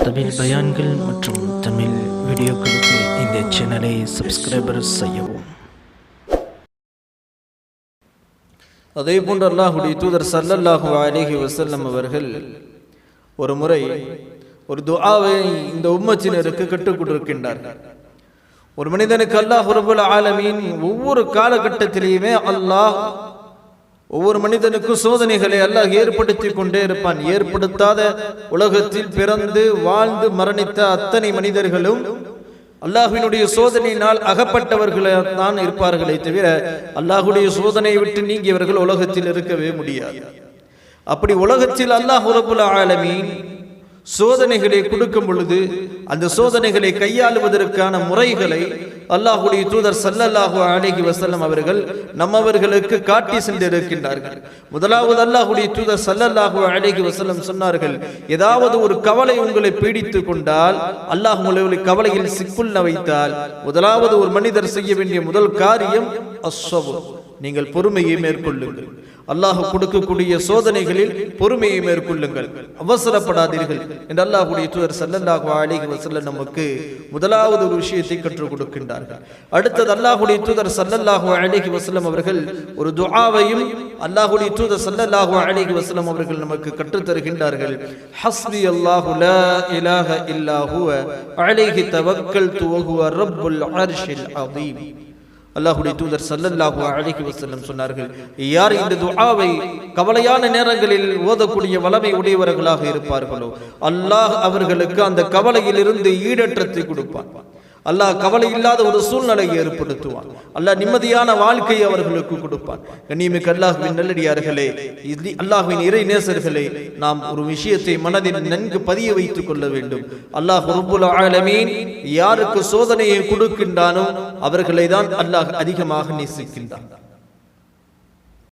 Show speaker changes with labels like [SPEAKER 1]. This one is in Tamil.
[SPEAKER 1] தமிழ் பயான்கள் மற்றும் தமிழ் வீடியோக்களுக்கு இந்த சேனலை சப்ஸ்கிரைபர் செய்யவும்.
[SPEAKER 2] அதே போன்று அல்லாஹுடைய தூதர் சல்லல்லாஹு அலைஹி வசல்லம் அவர்கள் ஒரு முறை ஒரு துஆவை இந்த உம்மச்சினருக்கு கற்றுக் கொடுக்கின்றார்கள் ஒரு மனிதனுக்கு அல்லாஹ் ரபுல் ஆலமீன் ஒவ்வொரு காலகட்டத்திலேயுமே அல்லாஹ் ஒவ்வொரு மனிதனுக்கும் சோதனைகளை அல்லாஹ் ஏற்படுத்தி கொண்டே இருப்பான். ஏற்படுத்தாத உலகத்தில் பிறந்து வாழ்ந்து மரணித்த அத்தனை மனிதர்களும் அல்லாஹினுடைய சோதனையினால் அகப்பட்டவர்களாக தான் இருப்பார்களே தவிர அல்லாஹுடைய சோதனையை விட்டு நீங்கியவர்கள் உலகத்தில் இருக்கவே முடியாது. அப்படி உலகத்தில் அல்லாஹ் ரபுல் ஆலமீன் சோதனைகளை கொடுக்கும் பொழுது அந்த சோதனைகளை கையாளுவதற்கான முறைகளை அல்லாஹுடைய தூதர் சல்லல்லாஹு அலிஹி வசல்லம் அவர்கள் நம்மவர்களுக்கு காட்டி சென்றிருக்கின்றார்கள். முதலாவது அல்லாஹுடைய தூதர் சல்லல்லாஹு அலிஹி வசல்லம் சொன்னார்கள் ஏதாவது ஒரு கவலை உங்களை பீடித்து கொண்டால் அல்லாஹ் உங்களை கவலையில் சிக்குள்ள வைத்தால் முதலாவது ஒரு மனிதர் செய்ய வேண்டிய முதல் காரியம் அஸ்வபு நீங்கள் பொறுமையை மேற்கொள்ளுங்கள். அல்லாஹ் கொடுக்கக்கூடிய சோதனைகளில் பொறுமையை மேற்கொள்ளுங்கள். அவசரப்படாதீர்கள் என்று அல்லாஹுடைய தூதர் சல்லல்லாஹு அலிஹி வஸல்லம் நமக்கு முதலாவது ஒரு விஷயத்தை கற்றுக் கொடுக்கின்றார்கள். அடுத்தது அல்லாஹுடைய தூதர் சல்லல்லாஹு அலிஹி வசல்லம் அவர்கள் ஒரு துஆவையும் அல்லாஹுடைய தூதர் சல்லல்லாஹு அலிஹி வசல்லம் அவர்கள் நமக்கு கற்றுத் தருகின்றார்கள். ஹஸ்பி அல்லாஹு லா இலாஹ இல்லா ஹுவ அலைஹி தவக்கல்து வ ரப்புல் அர்ஷில் அதீம் அல்லாஹுடைய தூதர் சல்லல்லாஹு அழகி வசல்லம் சொன்னார்கள் யார் இந்த துஆவை கவலையான நேரங்களில் ஓதக்கூடிய வளமை உடையவர்களாக இருப்பார்களோ அல்லாஹ் அவர்களுக்கு அந்த கவலையிலிருந்து ஈடற்றத்தை கொடுப்பான். அல்லாஹ் கவலை இல்லாத ஒரு சூழ்நிலையை ஏற்படுத்துவான். அல்லாஹ் நிம்மதியான வாழ்க்கையை அவர்களுக்கு கொடுப்பான். கண்ணியமிக்கு அல்லாஹுவின் நல்லடியார்களே அல்லாஹுவின் இறை நேசர்களே நாம் ஒரு விஷயத்தை மனதில் நன்கு பதிய வைத்துக் கொள்ள வேண்டும். அல்லாஹ் ரப்புல் ஆலமீன் யாருக்கு சோதனையை கொடுக்கின்றானோ அவர்களை தான் அல்லாஹ் அதிகமாக நேசிக்கின்றான்.